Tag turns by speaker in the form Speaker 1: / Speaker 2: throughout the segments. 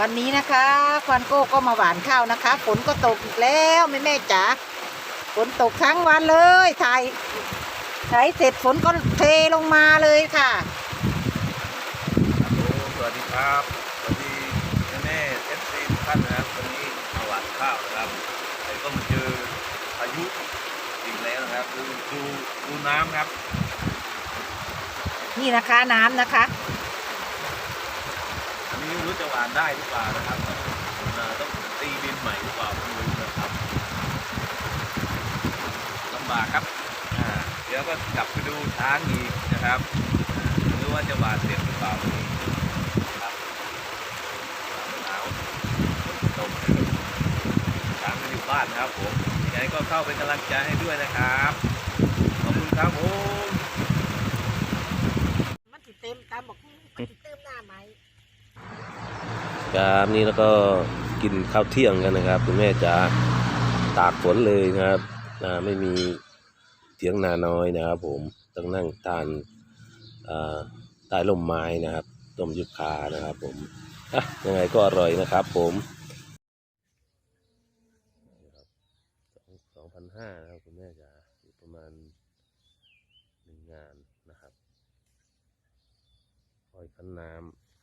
Speaker 1: วันนี้นะคะควันโก้ก็มาหวานข้าวนะคะ ฝนก็ตกอีกแล้วแม่แม่ๆจ๋าฝนตกทั้งวันเลยถ่ายถ่ายเสร็จฝนก็เทลงมาเลยค่ะ
Speaker 2: สวัสดีครับสวัสดีแม่เอฟซีทุกท่านนะครับวันนี้มาหวานข้าวนะครับแล้วก็มาเจอพายุอีกแล้วนะครับดูดูดูน้ำครับ
Speaker 1: นี่นะคะน้ำนะคะ
Speaker 2: อันนี้ ไม่รู้จะหวานได้หรือเปล่านะครับต้องตีดินใหม่หรือเปล่าไม่รู้นะครับลำบากครับเดี๋ยวก็กลับไปดูช้างอีกนะครับอ่าไม่รู้ว่าจะหวานเสร็จหรือเปล่าวันนี้ครับหนาวฝนตกช้างก็อยู่บ้านนะครับผมยังไงก็เข้าเป็นกำลังใจให้ด้วยนะครับขอบคุณครับผม
Speaker 1: มันติดเต็มตามบอกมันติดเติมหน้าไหม
Speaker 3: ครับนี่แล้วก็กินข้าวเที่ยงกันนะครับ คุณแม่จ๋าตากฝนเลยนะครับไม่มีเถียงนาน้อยนะครับ ผมต้องนั่งทานใต้ร่มไม้นะครับต้มยุคานะครับ ผมยังไงก็อร่อยนะครับ ผมสองพันห้านะครับคุณแม่จ๋าประมาณหนึ่งงานนะครับอ้อยคั้นน้ำ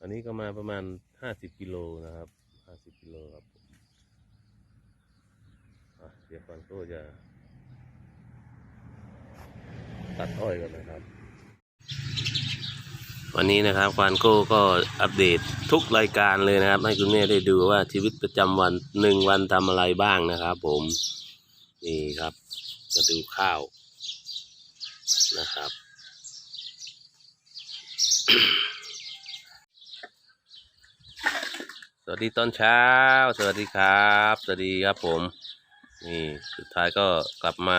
Speaker 3: อันนี้ก็มาประมาณห้าสิบกิโลนะครับห้าสิบกิโลครับเดี๋ยวฟันโก้จะตัดอ้อยกันนะครับ วันนี้นะครับควานโก้ก็อัปเดตทุกรายการเลยนะครับ ให้คุณแม่ได้ดูว่าชีวิตประจำวันหนึ่งวันทำอะไรบ้างนะครับ ผมนี่ครับมาดูข้าวนะครับ ส วัสดีตอนเช้า สวัสดีครับ สวัสดีครับผม นี่สุดท้ายก็กลับมา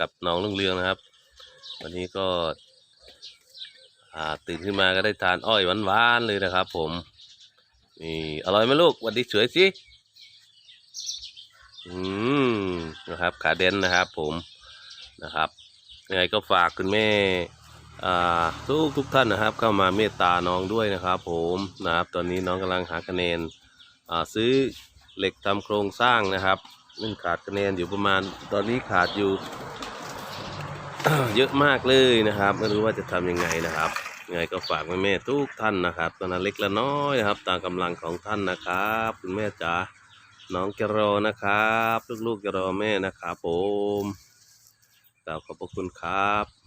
Speaker 3: กับน้องลุงเรืองนะครับ วันนี้ก็ตื่นขึ้นมาก็ได้ทานอ้อยหวานๆเลยนะครับผม นี่อร่อยไหมลูกวันดีสวยสิ อืมนะครับ ขาเด่นนะครับผมนะครับยังไงก็ฝากคุณแม่ ทุกทุกท่านนะครับเข้ามาเมตตาน้องด้วยนะครับ ผมนะครับตอนนี้น้องกำลังหาคะแนนซื้อเหล็กทำโครงสร้างนะครับนึ่งขาดคะแนนอยู่ประมาณ ตอนนี้ขาดอยู่ เยอะมากเลยนะครับ ไม่รู้ว่าจะทำยังไงนะครับยังไงก็ฝากแม่แม่ๆทุกท่านนะครับตอนนั้นเล็กและน้อยนะครับ ตามกำลังของท่านนะครับคุณแม่จ๋าน้องจะรอนะครับ ลูกๆจะรอแม่นะครับ ผมกล่าวขอบพระคุณครับ